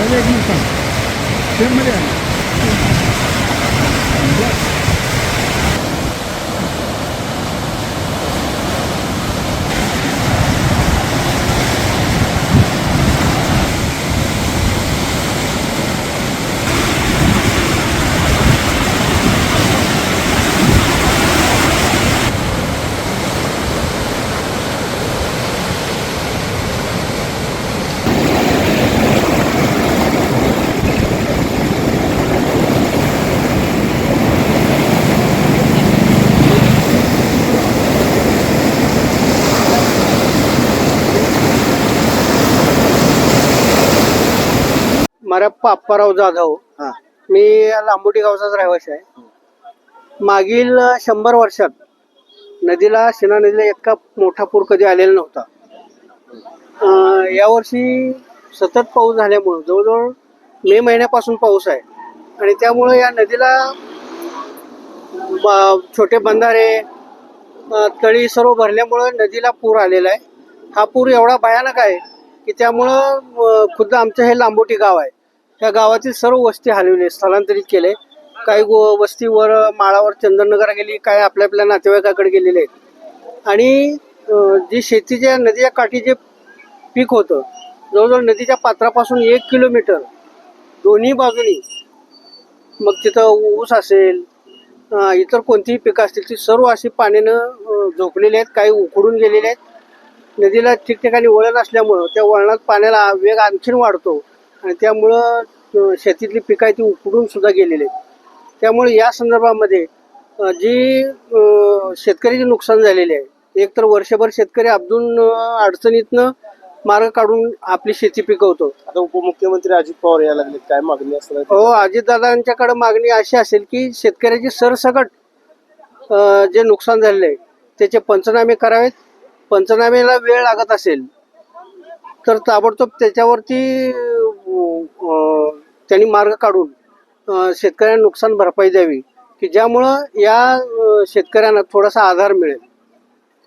Olha ali, então. Mükemmel yani. Marappa Apparao Jadhav हा. मी लांबोटी गावचाच रहिवासी आहे. मागील शंभर वर्षात नदीला शिना नदीला इतका मोठा पूर कधी आलेला नव्हता. यावर्षी सतत पाऊस झाल्यामुळं जवळजवळ मे महिन्यापासून पाऊस आहे. आणि त्यामुळं या नदीला छोटे बंधारे तळी सर्व भरल्यामुळं नदीला पूर आलेला आहे. हा पूर एवढा भयानक आहे की त्यामुळं खुद्द आमचं हे लांबोटी गाव आहे. त्या गावातील सर्व वस्ती हलवली स्थलांतरित केले. काही गो वस्तीवर माळावर चंदननगर गेली काही आपल्या आपल्या नातेवाईकाकडे गेलेले आहेत. आणि जी शेतीच्या नदीच्या काठी जे पीक होतं जवळजवळ नदीच्या पात्रापासून एक किलोमीटर दोन्ही बाजूनी मग तिथं ऊस असेल इतर कोणतीही पिकं असतील ती सर्व अशी पाण्यानं झोपलेली आहेत काही उकडून गेलेले आहेत. नदीला ठिकठिकाणी वळण असल्यामुळं त्या वळणात पाण्याला वेग आणखीन वाढतो. आणि त्यामुळं शेतीतली पिकं आहे ती उकडून सुद्धा गेलेली आहेत. त्यामुळे या संदर्भामध्ये जी शेतकऱ्याचे नुकसान झालेले आहे एक तर वर्षभर शेतकरी अब्दून अडचणीतनं मार्ग काढून आपली शेती पिकवतो. आता उपमुख्यमंत्री अजित पवार यायला लागले काय मागणी असणार हो अजितदादांच्याकडे मागणी अशी असेल की शेतकऱ्याची सरसकट जे नुकसान झालेलं आहे त्याचे पंचनामे करावेत. पंचनामेला वेळ लागत असेल तर ताबडतोब त्याच्यावरती त्यांनी मार्ग काढून शेतकऱ्यांना नुकसान भरपाई द्यावी की ज्यामुळं या शेतकऱ्यांना थोडासा आधार मिळेल.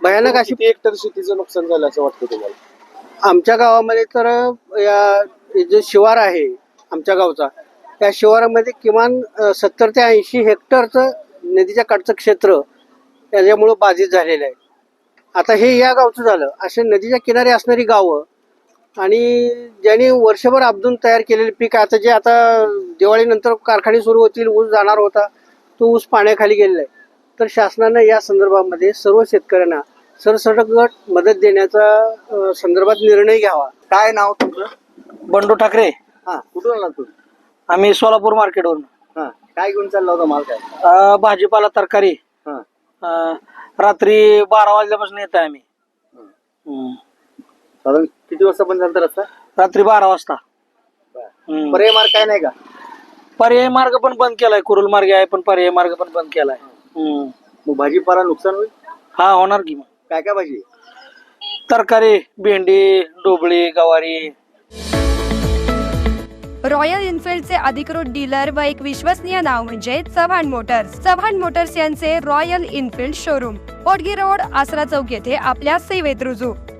भयानक अशी हेक्टर शेतीचं नुकसान झालं असं वाटतं तुम्हाला? आमच्या गावामध्ये तर या जे शिवार आहे आमच्या गावचा त्या शिवारामध्ये किमान सत्तर ते ऐंशी हेक्टरचं नदीच्या काठचं क्षेत्र त्याच्यामुळं बाधित झालेलं आहे. आता हे या गावचं झालं. असे नदीच्या किनारी असणारी गावं आणि ज्यांनी वर्षभर अब्दून तयार केलेले पीक आता जे आता दिवाळीनंतर कारखाने सुरू होतील ऊस जाणार होता तो ऊस पाण्याखाली गेलेला आहे. तर शासनानं या संदर्भामध्ये सर्व शेतकऱ्यांना सरसकट मदत देण्याचा संदर्भात निर्णय घ्यावा. काय नाव तुमचं? बंडू ठाकरे. हा कुठून आला तू आम्ही सोलापूर मार्केटवरून. हा काय घेऊन चालला होता माल काय? अं, भाजीपाला तरकारी. हा. रात्री बारा वाजल्यापासून येत आहे आम्ही हम्म. साधारण किती वाजता बंद झाला रस्ता? रात्री बारा वाजता. हम्म. पर्याय मार्ग काय नाही का? पर्यायी मार्ग पण बंद केलाय. कुरुल मार्ग आहे पण पर्यायी मार्ग पण बंद केलाय. हम्म. मग भाजीपाला नुकसान होईल? हा होणार की मग. काय काय भाजी? तरकारी भेंडी डोबळी गवारी. रॉयल एन्फिल्डचे अधिकृत डीलर व एक विश्वसनीय नाव म्हणजे चव्हाण मोटर्स. चव्हाण मोटर्स यांचे royal Enfield showroom. पोटगी road Asara चौक येथे आपल्या सेवेत रुजू.